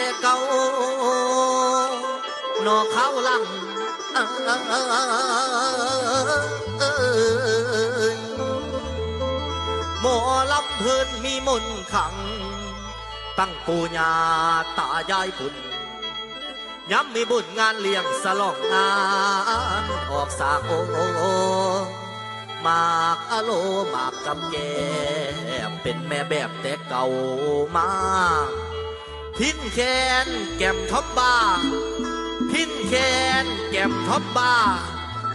แต่เก่านอเขาลังเอ้ยหมอลำเพิ่นมีมนขัง ตั้งปูญาตายายพุ่นย้ำมีบุญงานเลี้ยงสลองงานออกสากโอหมากอโลหมากกำแกมเป็นแม่แบบแต่เก่ามา พินแคนแก้มท็อปบ้า พินแคนแก้มท็อปบ้า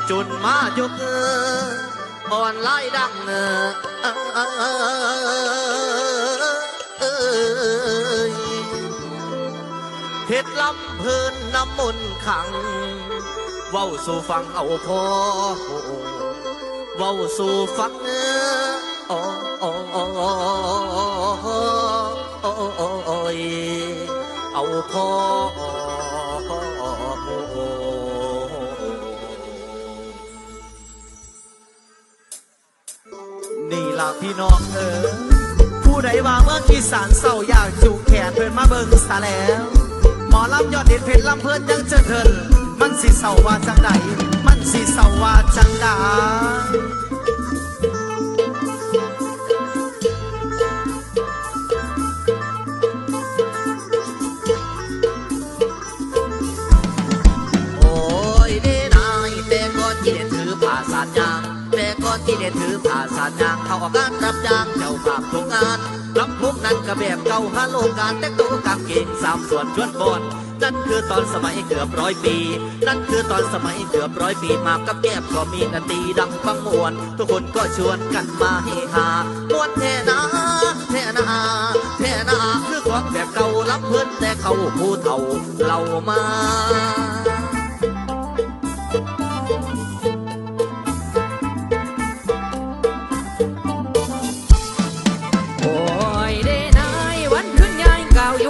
จนมายกเอออ่อนไล่ดังเออเออเออเออเออเฮ็ดลำเพลินน้ำมนต์ขัง เว้าสู่ฟังเอาพอเว้าสู่ฟังเออ อ้ยเอาพอนี่ล่ะพี่น้องเออผู้ใดว่าเมื่องอีสานเศร้าอยากจูงแขนเพิ่นมาเบิ่งซะแล้ว หมอลำยอดเด็ดเพชรลำเพิ่นยังเจอเถินมันสิเศร้าว่าจังใดมันสิเศร้าว่าจังใด กถือผ้าสาดยางเขาออกงานรับจ้างเจ้าภาพทุกงานรับพวกนั้นก็แบบเก่าฮัลโหลการแต่งตัวกางเกงสามส่วนชวนบอนนั่นคือตอนสมัยเกือบร้อยปี นั่นคือตอนสมัยเกือบร้อยปีหมากกับแก้มก็มีดนตรีดังฟังมวน ทุกคนก็ชวนกันมาเฮฮามวนแท่นาแท่นาแท่นาคือของแบบเก่าล้ำเพิ่อนแต่เขาผู้เฒ่าเล่ามา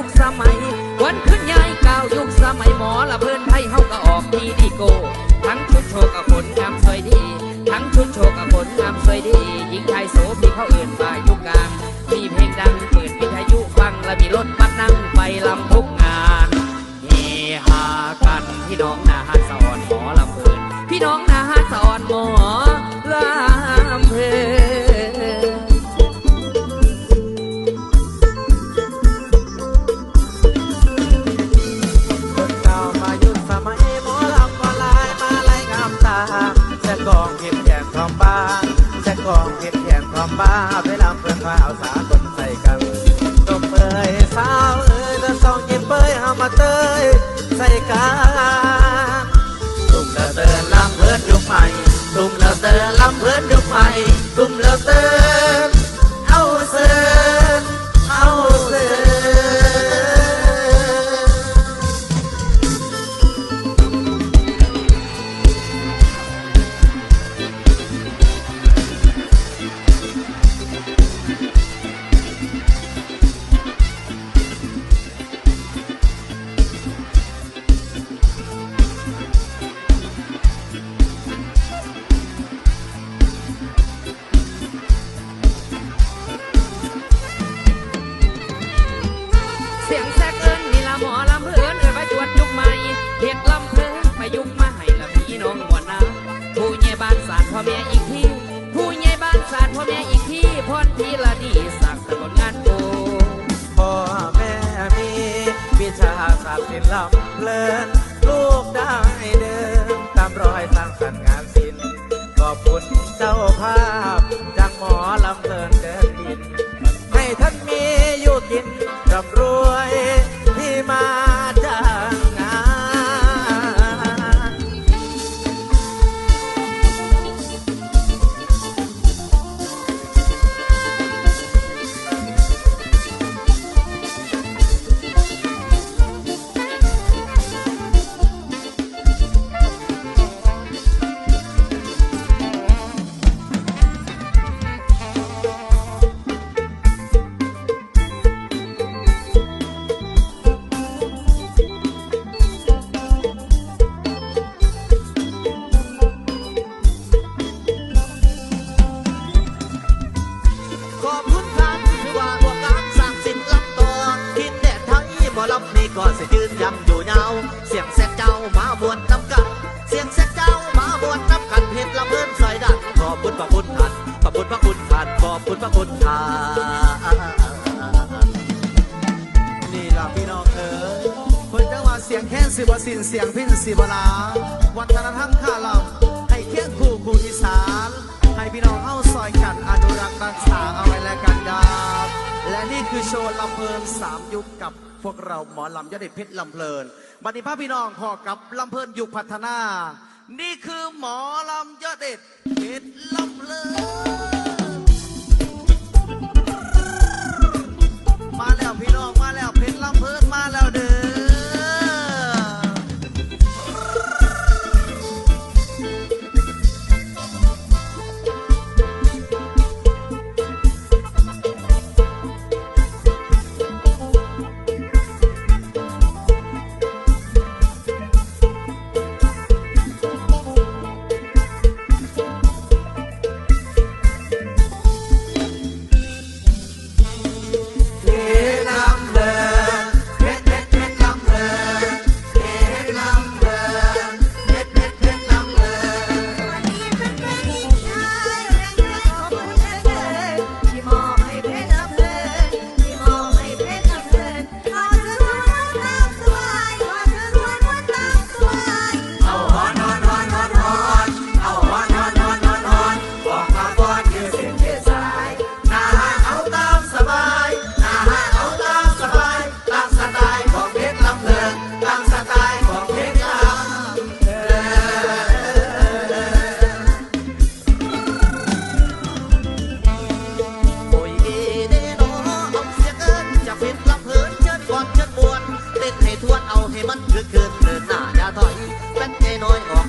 คสมัย วันขึ้นยายเก่ายุคสมัยหมอละเพิ่นไทยเฮาก็ออกดีดีโก ทั้งชุดโชว์กับผลงามสวยดี ทั้งชุดโชว์กับผลงามสวยดีหญิงไทยโสพี่เขา บแขนทอมบ้าไปลำเพื่อนว่าเอาสาคนใส่กันตบเปยสาวเอ้ยแล้วสองยิ้มเปยเอามาเตยใส่กันตุ้มแล้วเตือนลำเพื่อนยุคใหม่ตุ้มแล้วเตือนลำเพื่อนยุคใหม่ตุ้มแล้วเตือ สียงแซกเอิญนี่ละหมอลำเพื่อนเอิญไปจวดยุคใหม่เฮ็ดลำเพื่อนไปยุคมาให้ละพี่น้องมวลน้ำผู้ใหญ่บ้านสารพ่อแม่อีกที่ผู้ใหญ่บ้านสารพ่อแม่อีกที่พรทีละดีสักสกลงานโกพ่อแม่มีวิชาศาสตร์ศิลป์ลำเพลินลูกได้เดินตามรอยสร้างสรรค์งานศิลป์ขอบคุณเจ้าภาพ ก็สิยืนยำอยู่เงาเสียงแซกเจ้ามาบวนน้ำกัน เสียงแซกเจ้ามาบวนน้ำกันเพชรละเพิ่นสอยดันขอบบุณพระคุณท่านขอบบุณพระคุณท่านขอบบุณพระคุณท่านนี่ล่ะพี่น้องเอ๋ยคนจังหวัดเสียงแค้นสิบวสินเสียงพินสิบลาวัฒนธรรมข้าเราให้เคียงคู่คู่อีสานให้พี่น้องเข้าซอยกันอนุรักษ์รักษาเอาไว้แล้วกันดาและนี่คือโชว์ลำเพลินสามยุคกับ พวกเราหมอลำยอดเด็ดเพชรลำเพลินบันนี้พพี่น้องพอกับลำเพลินอยู่พัฒนา นี่คือหมอลำยอดเด็ดเพชรลำเพลินมาแล้วพี่น้องมาแล้ว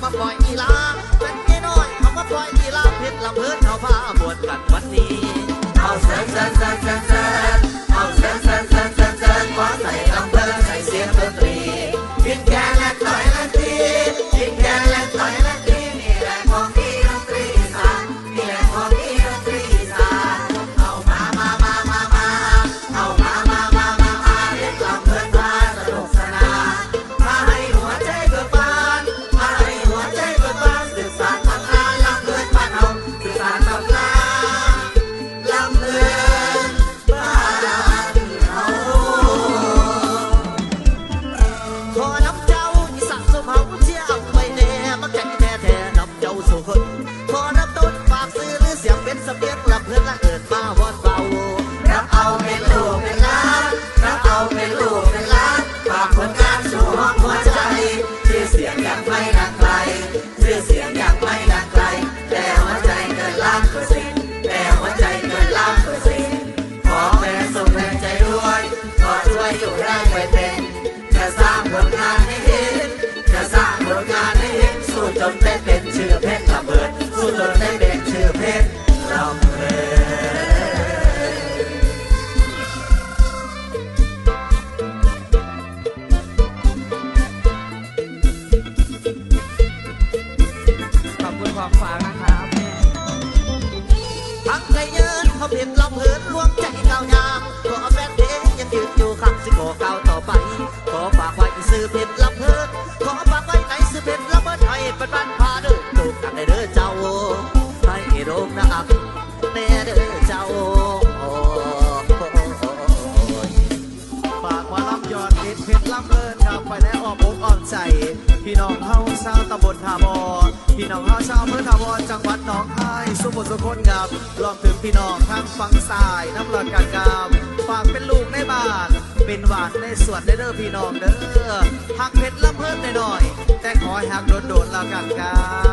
มาปล่อยอีลา ขอรับต้นฝากซื้อหรือเสียงเป็นสเปียก พี่น้องเฮาชาวตำบลท่าบอพี่น้องเฮาชาวเมืองท่าบอจังหวัดหนองคายสุโรทัยคขกับลอมถึงพี่น้องทางฝั่งสายน้ำหลอดการกามฝากเป็นลูกในบ้าน เป็นหวานในสวนเด้อพี่น้องเด้อหักเผ็รละเพิ่มหน่อยแต่ขอให้หักโดนๆแล้วกันกา